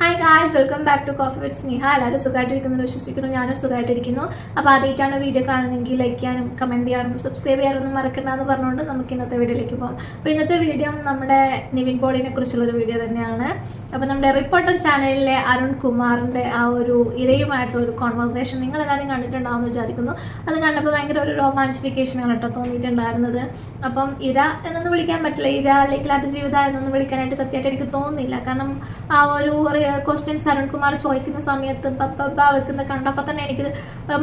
Hi. Guys welcome back to coffee with Sneha എല്ലാവരും സുഖമായിട്ടിരിക്കുന്നു വിശ്വസിക്കുന്നു ഞാനും സുഖമായിട്ടിരിക്കുന്നു. അപ്പോൾ ആദ്യമായിട്ടാണ് വീഡിയോ കാണുന്നതെങ്കിൽ ലൈക്ക് ചെയ്യാനും കമന്റ് ചെയ്യാനും സബ്സ്ക്രൈബ് ചെയ്യാനൊന്നും മറക്കണ്ടെന്ന് പറഞ്ഞുകൊണ്ട് നമുക്ക് ഇന്നത്തെ വീഡിയോയിലേക്ക് പോകാം. അപ്പോൾ ഇന്നത്തെ വീഡിയോ നമ്മുടെ നിവിൻ പോളിനെ കുറിച്ചുള്ളൊരു വീഡിയോ തന്നെയാണ്. അപ്പോൾ നമ്മുടെ റിപ്പോർട്ടർ ചാനലിലെ അരുൺ കുമാറിന്റെ ആ ഒരു ഇരയുമായിട്ടുള്ള ഒരു കോൺവെർസേഷൻ നിങ്ങൾ എല്ലാവരും കണ്ടിട്ടുണ്ടാവുമെന്ന് വിചാരിക്കുന്നു. അത് കണ്ടപ്പോൾ ഭയങ്കര ഒരു റൊമാന്റിഫിക്കേഷനാണ് കേട്ടോ തോന്നിയിട്ടുണ്ടായിരുന്നത്. അപ്പം ഇര എന്നൊന്നും വിളിക്കാൻ പറ്റില്ല. ഇര അല്ലെങ്കിൽ അത് ജീവിത എന്നൊന്നും വിളിക്കാനായിട്ട് സത്യമായിട്ട് എനിക്ക് തോന്നുന്നില്ല. കാരണം ആ ഒരു ക്വസ്റ്റ്യൻസ് അരുൺകുമാർ ചോദിക്കുന്ന സമയത്ത് പപ്പ വെക്കുന്ന കണ്ടപ്പോൾ തന്നെ എനിക്ക്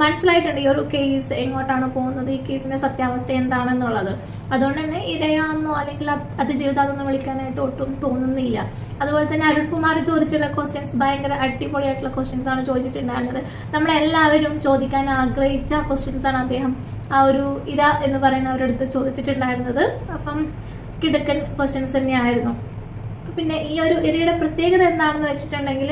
മനസ്സിലായിട്ടുണ്ട് ഈ ഒരു കേസ് എങ്ങോട്ടാണ് പോകുന്നത് ഈ കേസിന്റെ സത്യാവസ്ഥ എന്താണെന്നുള്ളത്. അതുകൊണ്ട് തന്നെ ഇരയാണെന്നോ അല്ലെങ്കിൽ അത് അതിജീവിതാന്നൊന്നും വിളിക്കാനായിട്ട് ഒട്ടും തോന്നുന്നില്ല. അതുപോലെ തന്നെ അരുൺകുമാർ ചോദിച്ചുള്ള ക്വസ്റ്റ്യൻസ് ഭയങ്കര അടിപൊളിയായിട്ടുള്ള ക്വസ്റ്റ്യൻസ് ആണ് ചോദിച്ചിട്ടുണ്ടായിരുന്നത്. നമ്മളെല്ലാവരും ചോദിക്കാൻ ആഗ്രഹിച്ച ക്വസ്റ്റ്യൻസ് ആണ് അദ്ദേഹം ആ ഒരു ഇര എന്ന് പറയുന്നവരുടെ അടുത്ത് ചോദിച്ചിട്ടുണ്ടായിരുന്നത്. അപ്പം കിടക്കൻ ക്വസ്റ്റ്യൻസ് തന്നെയായിരുന്നു. പിന്നെ ഈ ഒരു ഇരയുടെ പ്രത്യേകത എന്താണെന്ന് വെച്ചിട്ടുണ്ടെങ്കിൽ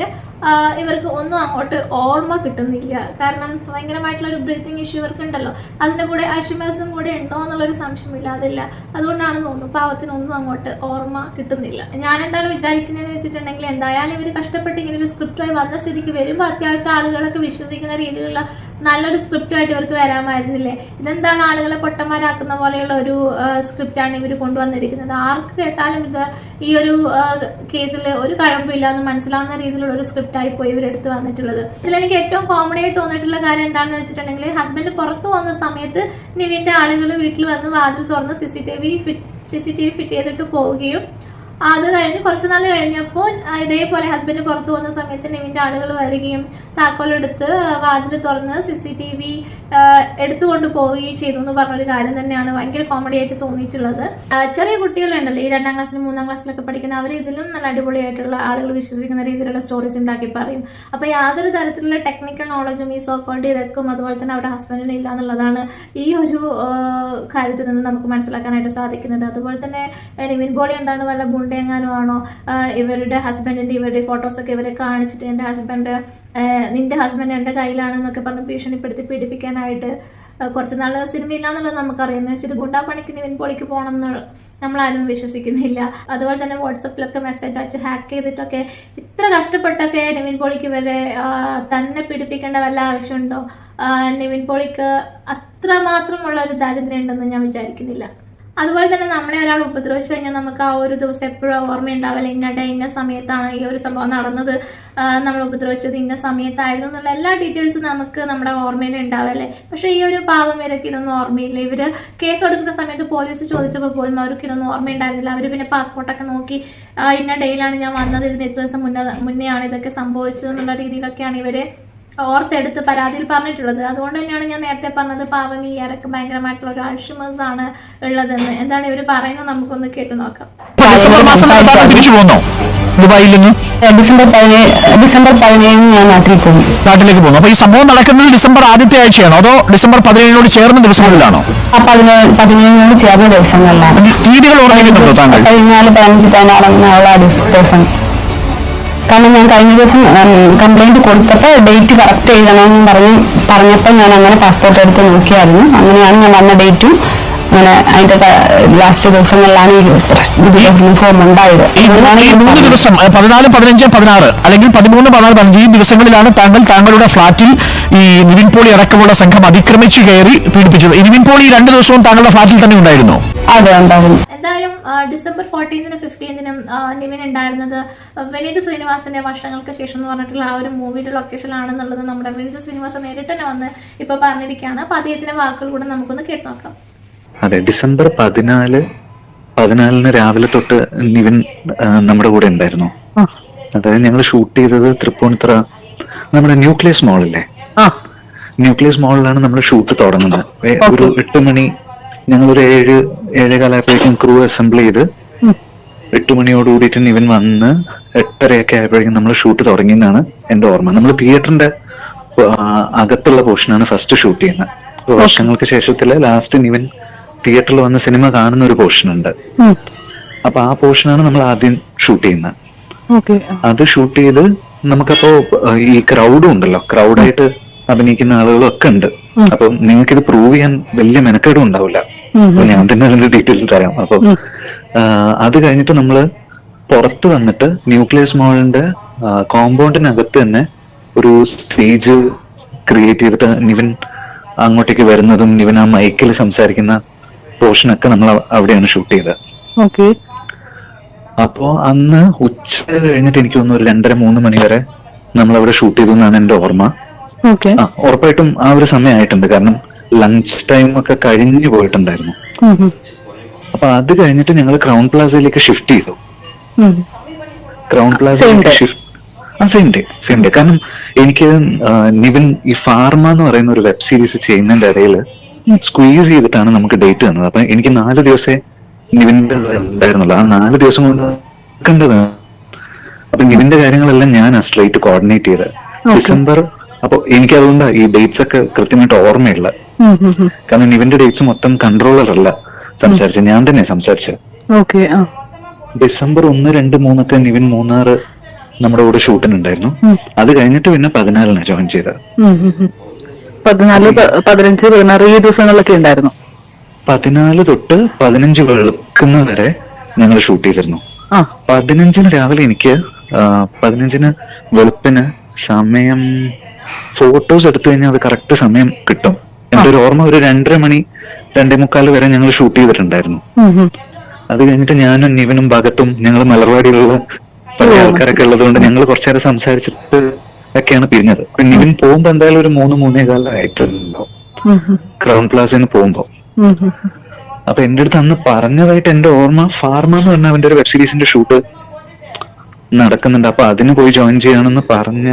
ഇവർക്ക് ഒന്നും അങ്ങോട്ട് ഓർമ്മ കിട്ടുന്നില്ല. കാരണം ഭയങ്കരമായിട്ടുള്ള ഒരു ബ്രീത്തിങ് ഇഷ്യൂ ഇവർക്ക് ഉണ്ടല്ലോ അതിന്റെ കൂടെ അൽഷിമേഴ്സും കൂടെ ഉണ്ടോ എന്നുള്ളൊരു സംശയമില്ല അതില്ല. അതുകൊണ്ടാണ് തോന്നുന്നു പാവത്തിനൊന്നും അങ്ങോട്ട് ഓർമ്മ കിട്ടുന്നില്ല. ഞാൻ എന്താണ് വിചാരിക്കുന്നതെന്ന് വെച്ചിട്ടുണ്ടെങ്കിൽ എന്തായാലും ഇവർ കഷ്ടപ്പെട്ട് ഇങ്ങനെ ഒരു സ്ക്രിപ്റ്റായി വന്ന സ്ഥിതിക്ക് വരുമ്പോൾ അത്യാവശ്യം ആളുകളൊക്കെ വിശ്വസിക്കുന്ന രീതിയിലുള്ള നല്ലൊരു സ്ക്രിപ്റ്റുമായിട്ട് ഇവർക്ക് വരാമായിരുന്നില്ലേ? ഇതെന്താണ് ആളുകളെ പൊട്ടന്മാരാക്കുന്ന പോലെയുള്ള ഒരു സ്ക്രിപ്റ്റാണ് ഇവർ കൊണ്ടുവന്നിരിക്കുന്നത്? ആർക്ക് കേട്ടാലും ഇത് ഈ ഒരു കേസിൽ ഒരു കഴമ്പില്ല എന്ന് മനസ്സിലാവുന്ന രീതിയിലുള്ള ഒരു സ്ക്രിപ്റ്റായി പോയി ഇവരെടുത്ത് വന്നിട്ടുള്ളത്. ഇതിലെനിക്ക് ഏറ്റവും കോമഡി ആയി തോന്നിയിട്ടുള്ള കാര്യം എന്താണെന്ന് വെച്ചിട്ടുണ്ടെങ്കിൽ ഹസ്ബൻഡ് പുറത്തു പോകുന്ന സമയത്ത് നിവിന്റെ ആളുകൾ വീട്ടിൽ വന്ന് വാതിൽ തുറന്ന് C C T V fit C C T V fit ചെയ്തിട്ട് പോവുകയും അത് കഴിഞ്ഞ് കുറച്ച് നാൾ കഴിഞ്ഞപ്പോൾ ഇതേപോലെ ഹസ്ബൻഡ് പുറത്തു പോകുന്ന സമയത്ത് നെവിന്റെ ആളുകൾ വരികയും താക്കോലെടുത്ത് വാതിൽ തുറന്ന് സി സി ടി വി എടുത്തുകൊണ്ട് പോവുകയും ചെയ്തു എന്ന് പറഞ്ഞൊരു കാര്യം തന്നെയാണ് ഭയങ്കര കോമഡി ആയിട്ട് തോന്നിയിട്ടുള്ളത്. ചെറിയ കുട്ടികളുണ്ടല്ലോ ഈ രണ്ടാം ക്ലാസ്സിലും മൂന്നാം ക്ലാസ്സിലൊക്കെ പഠിക്കുന്ന അവർ ഇതിലും നല്ല അടിപൊളിയായിട്ടുള്ള ആളുകൾ വിശ്വസിക്കുന്ന രീതിയിലുള്ള സ്റ്റോറീസ് ഉണ്ടാക്കി പറയും. അപ്പോൾ യാതൊരു തരത്തിലുള്ള ടെക്നിക്കൽ നോളജും ഈ സോക്കോൾഡ് ഇറക്കും അതുപോലെ തന്നെ അവരുടെ ഹസ്ബൻഡിന് ഇല്ല എന്നുള്ളതാണ് ഈ ഒരു കാര്യത്തിൽ നിന്ന് നമുക്ക് മനസ്സിലാക്കാനായിട്ട് സാധിക്കുന്നത്. അതുപോലെ തന്നെ നിവിൻ ബോളി എന്താണ് വല്ല ഗുണ്ടെങ്ങാനും ആണോ? ഇവരുടെ ഹസ്ബൻഡിന്റെ ഇവരുടെ ഫോട്ടോസൊക്കെ ഇവരെ കാണിച്ചിട്ട് എന്റെ ഹസ്ബൻഡ് നിന്റെ ഹസ്ബൻഡ് എന്റെ കയ്യിലാണെന്നൊക്കെ പറഞ്ഞ് ഭീഷണിപ്പെടുത്തി പീഡിപ്പിക്കാനായിട്ട് കുറച്ച് നാൾ സിനിമയില്ല എന്നുള്ളത് നമുക്കറിയാം. എന്ന് വെച്ചിട്ട് ഗുണ്ടാ പണിക്ക് നിവിൻ പോളിക്ക് പോകണമെന്ന് നമ്മളാരും വിശ്വസിക്കുന്നില്ല. അതുപോലെ തന്നെ വാട്സപ്പിലൊക്കെ മെസ്സേജ് അയച്ച് ഹാക്ക് ചെയ്തിട്ടൊക്കെ ഇത്ര കഷ്ടപ്പെട്ടൊക്കെ നിവിൻ പോളിക്ക് വരെ തന്നെ പീഡിപ്പിക്കേണ്ട വല്ല ആവശ്യമുണ്ടോ നിവിൻ പോളിക്ക് അത്രമാത്രമുള്ള ഒരു ദാരിദ്ര്യം ഉണ്ടെന്ന് ഞാൻ വിചാരിക്കുന്നില്ല. അതുപോലെ തന്നെ നമ്മളെ ഒരാൾ ഉപദ്രവിച്ചു കഴിഞ്ഞാൽ നമുക്ക് ആ ഒരു ദിവസം എപ്പോഴും ഓർമ്മയുണ്ടാവില്ല ഇന്ന ഡേ ഇന്ന സമയത്താണ് ഈ ഒരു സംഭവം നടന്നത്. നമ്മൾ ഉപദ്രവിച്ചത് ഇന്ന സമയത്തായിരുന്നു എന്നുള്ള എല്ലാ ഡീറ്റെയിൽസും നമുക്ക് നമ്മുടെ ഓർമ്മയിൽ ഉണ്ടാവല്ലേ പക്ഷേ ഈ ഒരു പാവം ഇവർക്ക് ഇതൊന്നും ഓർമ്മയില്ല. ഇവർ കേസ് കൊടുക്കുന്ന സമയത്ത് പോലീസ് ചോദിച്ചപ്പോൾ പോലും അവർക്ക് ഇതൊന്നും ഓർമ്മയുണ്ടായിരുന്നില്ല. അവർ പിന്നെ പാസ്പോർട്ടൊക്കെ നോക്കി ഇന്ന ഡേയിലാണ് ഞാൻ വന്നത് ഇതിന് ഇത്ര ദിവസം മുന്നേ മുന്നെയാണ് ഇതൊക്കെ സംഭവിച്ചത് എന്നുള്ള രീതിയിലൊക്കെയാണ് ഇവർ ഓർത്തെടുത്ത് പരാതിയിൽ പറഞ്ഞിട്ടുള്ളത്. അതുകൊണ്ട് തന്നെയാണ് ഞാൻ നേരത്തെ പറഞ്ഞത് പാവം ഈ ഇറക്ക് ഭയങ്കരമായിട്ടുള്ള ഒരു അൾഷിമേഴ്സ് ആണ് ഉള്ളതെന്ന്. എന്താണ് ഇവർ പറയുന്നത് നമുക്കൊന്ന് കേട്ടു നോക്കാം. ദുബായിൽ നിന്ന്? ഡിസംബർ പതിനേഴ് ഡിസംബർ പതിനേഴിന് ഞാൻ നാട്ടിൽ പോകും. നാട്ടിലേക്ക് പോകുന്നു. അപ്പൊ ഈ സംഭവം നടക്കുന്നത് ഡിസംബർ ആദ്യത്തെ ആഴ്ചയാണോ? അതോ ഡിസംബർ പതിനേഴിനോട് ചേർന്ന ദിവസങ്ങളിലാണോ? പതിനേഴിനോട് ചേർന്ന ദിവസങ്ങളിലാണ്. തീയതികൾ ഓർമ്മിക്കുന്നുണ്ടോ താങ്കൾ? പതിനാല് പതിനഞ്ച് പതിനാറ് ദിവസം. കാരണം ഞാൻ കഴിഞ്ഞ ദിവസം കംപ്ലൈന്റ് കൊടുത്തപ്പോൾ ഡേറ്റ് കറക്റ്റ് എഴുതണമെന്ന് പറഞ്ഞ് പറഞ്ഞപ്പോൾ ഞാൻ അങ്ങനെ പാസ്പോർട്ട് എടുത്ത് നോക്കിയായിരുന്നു. അങ്ങനെയാണ് ഞാൻ വന്ന ഡേറ്റും അങ്ങനെ അതിന്റെ ലാസ്റ്റ് ദിവസങ്ങളിലാണ് ഈ ഫോം ഉണ്ടായത്. മൂന്ന് ദിവസം പതിനാല് പതിനഞ്ച് പതിനാറ് അല്ലെങ്കിൽ പതിമൂന്ന് പതിനാല് പതിനഞ്ച് ഈ ദിവസങ്ങളിലാണ് താങ്കൾ താങ്കളുടെ ഫ്ളാറ്റിൽ ഈ നിവിൻ പോളി അടക്കമുള്ള സംഘം അതിക്രമിച്ചു കയറി പീഡിപ്പിച്ചത്. ഈ നിവിൻ പോളി രണ്ടു ദിവസവും താങ്കളുടെ ഫ്ളാറ്റിൽ തന്നെ ഉണ്ടായിരുന്നു. അതെ ഉണ്ടായിരുന്നു. എന്തായാലും ഡിസംബർ ഫോർട്ടീൻതിനും ഫിഫ്റ്റീൻതിനും നിവിൻ ഉണ്ടായിരുന്നത് വിനീത് ശ്രീനിവാസന്റെ വർഷങ്ങൾക്ക് ശേഷം എന്ന് പറഞ്ഞിട്ടുള്ള ആ ഒരു മൂവിയുടെ ലൊക്കേഷനിലാണെന്നുള്ളത് നമ്മുടെ വിനീത് ശ്രീനിവാസൻ നേരിട്ട് തന്നെ വന്ന് ഇപ്പൊ പറഞ്ഞിരിക്കുകയാണ്. അപ്പൊ അദ്ദേഹത്തിന്റെ വാക്കുകൾ കൂടെ നമുക്കൊന്ന് കേട്ടു നോക്കാം. അതെ ഡിസംബർ പതിനാല് പതിനാലിന് രാവിലെ തൊട്ട് നിവിൻ നമ്മുടെ കൂടെ ഉണ്ടായിരുന്നു. അതായത് ഞങ്ങൾ ഷൂട്ട് ചെയ്തത് തൃപ്പൂണിത്തറ നമ്മുടെ ന്യൂക്ലിയസ് മോളില്ലേ? ന്യൂക്ലിയസ് മോളിലാണ് നമ്മൾ ഷൂട്ട് തുടങ്ങുന്നത്. ഒരു എട്ട് മണി ഞങ്ങൾ ഞങ്ങളൊരു ഏഴ് ഏഴേകാലായപ്പോഴേക്കും ക്രൂ അസംബിൾ ചെയ്ത് എട്ട് മണിയോട് കൂടിയിട്ട് നിവിൻ വന്ന് എട്ടരയൊക്കെ ആയപ്പോഴേക്കും നമ്മൾ ഷൂട്ട് തുടങ്ങിയെന്നാണ് എന്റെ ഓർമ്മ. നമ്മൾ തിയേറ്ററിന്റെ അകത്തുള്ള പോർഷനാണ് ഫസ്റ്റ് ഷൂട്ട് ചെയ്യുന്നത്. വർഷങ്ങൾക്ക് ശേഷത്തിൽ ലാസ്റ്റ് നിവിൻ തിയേറ്ററിൽ വന്ന് സിനിമ കാണുന്ന ഒരു പോർഷൻ ഉണ്ട് അപ്പൊ ആ പോർഷനാണ് നമ്മൾ ആദ്യം ഷൂട്ട് ചെയ്യുന്നത്. അത് ഷൂട്ട് ചെയ്ത് നമുക്കപ്പോ ഈ ക്രൗഡും ഉണ്ടല്ലോ. ക്രൗഡായിട്ട് അഭിനയിക്കുന്ന ആളുകളും ഒക്കെ ഉണ്ട് അപ്പൊ നിങ്ങൾക്ക് ഇത് പ്രൂവ് ചെയ്യാൻ വലിയ മെനക്കേടും ഉണ്ടാവില്ല. ഞാൻ തന്നെ അതിന്റെ ഡീറ്റെയിൽസ് തരാം. അപ്പൊ അത് കഴിഞ്ഞിട്ട് നമ്മൾ പുറത്ത് വന്നിട്ട് ന്യൂക്ലിയസ് മോളിന്റെ കോമ്പൗണ്ടിനകത്ത് തന്നെ ഒരു സ്റ്റേജ് ക്രിയേറ്റ് ചെയ്തിട്ട് നിവിൻ അങ്ങോട്ടേക്ക് വരുന്നതും നിവിൻ ആ മൈക്കിൽ സംസാരിക്കുന്ന പോർഷനൊക്കെ നമ്മൾ അവിടെയാണ് ഷൂട്ട് ചെയ്തത്. ഓക്കെ. അപ്പോ അന്ന് ഉച്ച കഴിഞ്ഞിട്ട് എനിക്ക് തോന്നുന്നു ഒരു രണ്ടര മൂന്ന് മണി വരെ നമ്മൾ അവിടെ ഷൂട്ട് ചെയ്തു എന്നാണ് എന്റെ ഓർമ്മ. ഓക്കെ. ആ ഉറപ്പായിട്ടും ആ ഒരു സമയമായിട്ടുണ്ട്. കാരണം ലഞ്ച് ടൈം ഒക്കെ കഴിഞ്ഞു പോയിട്ടുണ്ടായിരുന്നു. അപ്പൊ അത് കഴിഞ്ഞിട്ട് ഞങ്ങൾ ക്രൗൺ പ്ലാസയിലേക്ക് ഷിഫ്റ്റ് ചെയ്തു. ക്രൗൺ പ്ലാസ പ്ലാസയിലേക്ക് ഷിഫ്റ്റ് ആ സെയിം ഡേ സെയിം ഡേ കാരണം എനിക്ക് നിവിൻ ഈ ഫാർമ എന്ന് പറയുന്ന ഒരു വെബ് സീരീസ് ചെയ്യുന്നതിന്റെ ഇടയിൽ സ്ക്വീസ് ചെയ്തിട്ടാണ് നമുക്ക് ഡേറ്റ് തന്നത്. അപ്പൊ എനിക്ക് നാല് ദിവസേ നിവിന്റെ ഉണ്ടായിരുന്നുള്ളൂ. ആ നാല് ദിവസം കൊണ്ട് കണ്ടത് അപ്പൊ നിവിന്റെ കാര്യങ്ങളെല്ലാം ഞാൻ സ്ട്രൈറ്റ് കോർഡിനേറ്റ് ചെയ്ത്. ഡിസംബർ അപ്പൊ എനിക്ക് അതുകൊണ്ട് ഈ ഡേറ്റ്സ് ഒക്കെ കൃത്യമായിട്ട് ഓർമ്മയില്ല. കാരണം നിവിന്റെ ഡേറ്റ്സ് മൊത്തം കൺട്രോളർ അല്ല. സംസാരിച്ചത് ഞാൻ തന്നെ സംസാരിച്ചത്. ഡിസംബർ ഒന്ന് രണ്ട് മൂന്നൊക്കെ നിവിൻ മൂന്നാറ് നമ്മുടെ കൂടെ ഷൂട്ടിനുണ്ടായിരുന്നു ഉണ്ടായിരുന്നു. അത് കഴിഞ്ഞിട്ട് പിന്നെ പതിനാലിനാണ് ജോയിൻ ചെയ്തത്. പതിനാല് പതിനഞ്ച് പതിനാറ് ഈ ദിവസങ്ങളിലൊക്കെ ഉണ്ടായിരുന്നു. പതിനാല് തൊട്ട് പതിനഞ്ച് വെളുക്കുന്ന വരെ ഞങ്ങൾ ഷൂട്ട് ചെയ്തിരുന്നു. പതിനഞ്ചിന് രാവിലെ എനിക്ക് പതിനഞ്ചിന് വെളുപ്പിന് സമയം ഫോട്ടോസ് എടുത്തു കഴിഞ്ഞാൽ അത് കറക്റ്റ് സമയം കിട്ടും. എന്റെ ഒരു ഓർമ്മ ഒരു രണ്ടര മണി രണ്ടേ മുക്കാൽ വരെ ഞങ്ങൾ ഷൂട്ട് ചെയ്തിട്ടുണ്ടായിരുന്നു. അത് കഴിഞ്ഞിട്ട് ഞാനും നിവനും ഭഗത്തും ഞങ്ങൾ മലർവാടിയിലുള്ള പല ആൾക്കാരൊക്കെ ഉള്ളതുകൊണ്ട് ഞങ്ങൾ കുറച്ചേരം സംസാരിച്ചിട്ട് ഒക്കെയാണ് പിരിഞ്ഞത്. പിന്നെ നിവിൻ പോകുമ്പോ എന്തായാലും ഒരു മൂന്ന് മൂന്നേ കാലമായിട്ടുണ്ടോ ഉം, ഉം. ക്രൗൺ പ്ലാസിന് പോകുമ്പോ. അപ്പൊ എന്റെ അടുത്ത് അന്ന് പറഞ്ഞതായിട്ട് എന്റെ ഓർമ്മ ഫാർമ എന്ന് പറഞ്ഞ അവന്റെ ഒരു വെബ് സീരീസിന്റെ ഷൂട്ട് നടക്കുന്നുണ്ട്. അപ്പൊ അതിന് പോയി ജോയിൻ ചെയ്യണമെന്ന് പറഞ്ഞ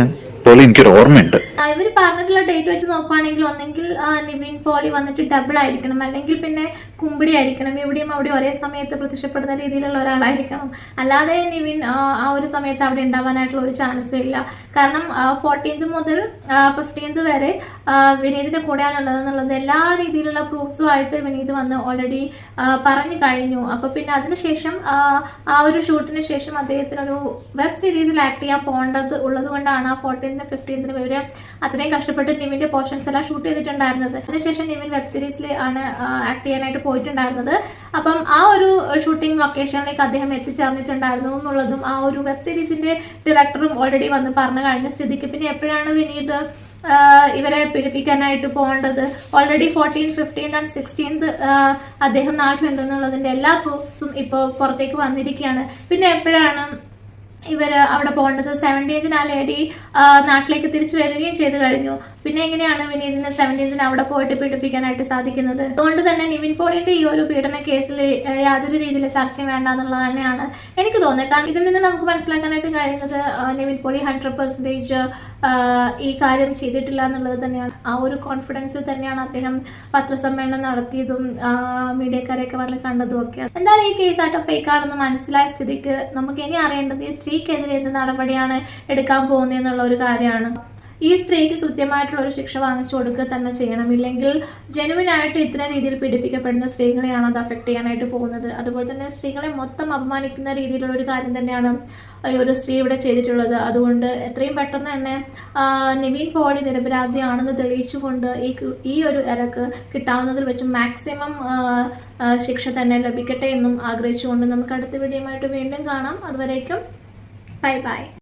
പോലെ എനിക്കൊരു ഓർമ്മയുണ്ട്. ഇവർ പറഞ്ഞിട്ടുള്ള ഡേറ്റ് വെച്ച് നോക്കുകയാണെങ്കിൽ ഒന്നെങ്കിൽ നിവിൻ പോളി വന്നിട്ട് ഡബിൾ ആയിരിക്കണം. അല്ലെങ്കിൽ പിന്നെ കുമ്പിടി ആയിരിക്കണം. എവിടെയും അവിടെ ഒരേ സമയത്ത് പ്രത്യക്ഷപ്പെടുന്ന രീതിയിലുള്ള ഒരാളായിരിക്കണം. അല്ലാതെ നിവിൻ ആ, ഒരു സമയത്ത് അവിടെ ഉണ്ടാവാനായിട്ടുള്ള ഒരു ചാൻസും ഇല്ല. കാരണം ഫോർട്ടീൻത് മുതൽ ഫിഫ്റ്റീൻത് വരെ വിനീതിന്റെ വിനീതിന്റെ കൂടെയാണ് ഉള്ളത് എന്നുള്ളത് എല്ലാ രീതിയിലുള്ള പ്രൂഫ്സും ആയിട്ട് വിനീത് വന്ന് ഓൾറെഡി പറഞ്ഞു കഴിഞ്ഞു. അപ്പോൾ പിന്നെ അതിനുശേഷം ആ, ഒരു ഷൂട്ടിന് ശേഷം അദ്ദേഹത്തിനൊരു വെബ് സീരീസിൽ ആക്ട് ചെയ്യാൻ പോകേണ്ടത് ഉള്ളത് കൊണ്ടാണ് ആ ഫോർട്ടീൻത്തിന് ഫിഫ്റ്റീൻത്തിന് ഇവർ അത്രയും കഷ്ടപ്പെട്ട് നിവിന്റെ പോർഷൻസ് എല്ലാം ഷൂട്ട് ചെയ്തിട്ടുണ്ടായിരുന്നത്. അതിനുശേഷം നിവിൻ വെബ് സീരീസിൽ ആണ് ആക്ട് ചെയ്യാനായിട്ട് പോയിട്ടുണ്ടായിരുന്നത്. അപ്പം ആ ഒരു ഷൂട്ടിംഗ് ലൊക്കേഷനിലേക്ക് അദ്ദേഹം എത്തിച്ചേർന്നിട്ടുണ്ടായിരുന്നു എന്നുള്ളതും ആ ഒരു വെബ് സീരീസിന്റെ ഡയറക്ടറും ഓൾറെഡി വന്ന് പറഞ്ഞു കഴിഞ്ഞ സ്ഥിതിക്ക്. പിന്നെ എപ്പോഴാണ് വിനീത് ഇവരെ പിടിപ്പിക്കാനായിട്ട് പോകേണ്ടത്? Already fourteen fifteen and sixteenth അദ്ദേഹം നാട്ടിലുണ്ടെന്നുള്ളതിന്റെ എല്ലാ പ്രൂഫ്സും ഇപ്പോൾ പുറത്തേക്ക് വന്നിരിക്കുകയാണ്. പിന്നെ എപ്പോഴാണ് ഇവർ അവിടെ പോകേണ്ടത് സെവന്റീൻത്തിന് ആ ലേഡി നാട്ടിലേക്ക് തിരിച്ചു വരികയും ചെയ്തു കഴിഞ്ഞു. പിന്നെ എങ്ങനെയാണ് വിനീതിന് സെവന്റീൻത്തിന് അവിടെ പോയിട്ട് പീഡിപ്പിക്കാനായിട്ട് സാധിക്കുന്നത്? അതുകൊണ്ട് തന്നെ നിവിൻ പോളിന്റെ ഈ ഒരു പീഡന കേസിൽ യാതൊരു രീതിയിലെ ചർച്ചയും വേണ്ട എന്നുള്ളത് തന്നെയാണ് എനിക്ക് തോന്നുന്നത്. കാരണം ഇതിൽ നിന്ന് നമുക്ക് മനസ്സിലാക്കാനായിട്ട് കഴിയുന്നത് നിവിൻ പോളി ഹൺഡ്രഡ് പെർസെന്റേജ് ഈ കാര്യം ചെയ്തിട്ടില്ല എന്നുള്ളത് തന്നെയാണ്. ആ ഒരു കോൺഫിഡൻസിൽ തന്നെയാണ് അദ്ദേഹം പത്രസമ്മേളനം നടത്തിയതും മീഡിയക്കാരെയൊക്കെ വന്ന് കണ്ടതും ഒക്കെ. എന്താണ് ഈ കേസ് ആയിട്ട് ഫേക്ക് ആണെന്ന് മനസ്സിലായ സ്ഥിതിക്ക് നമുക്ക് ഇനി അറിയേണ്ടത് ഈ സ്ത്രീക്കെതിരെ എന്ത് നടപടിയാണ് എടുക്കാൻ പോകുന്നത് എന്നുള്ള ഒരു കാര്യമാണ്. ഈ സ്ത്രീക്ക് കൃത്യമായിട്ടുള്ള ഒരു ശിക്ഷ വാങ്ങിച്ചു കൊടുക്കുക തന്നെ ചെയ്യണം. ഇല്ലെങ്കിൽ ജനുവിനായിട്ട് ഇത്തരം രീതിയിൽ പീഡിപ്പിക്കപ്പെടുന്ന സ്ത്രീകളെയാണ് അത് അഫക്ട് ചെയ്യാനായിട്ട് പോകുന്നത്. അതുപോലെ തന്നെ സ്ത്രീകളെ മൊത്തം അപമാനിക്കുന്ന രീതിയിലുള്ള ഒരു കാര്യം തന്നെയാണ് ഈ ഒരു സ്ത്രീ ഇവിടെ ചെയ്തിട്ടുള്ളത്. അതുകൊണ്ട് എത്രയും പെട്ടെന്ന് തന്നെ നിവീൻ പോളി നിരപരാധിയാണെന്ന് തെളിയിച്ചുകൊണ്ട് ഈ ഈ ഒരു ഇരക്ക് കിട്ടാവുന്നതിൽ വെച്ച് മാക്സിമം ശിക്ഷ തന്നെ ലഭിക്കട്ടെ എന്നും ആഗ്രഹിച്ചുകൊണ്ട് നമുക്ക് അടുത്ത വീഡിയോയുമായിട്ട് വീണ്ടും കാണാം. അതുവരേക്കും Bye bye.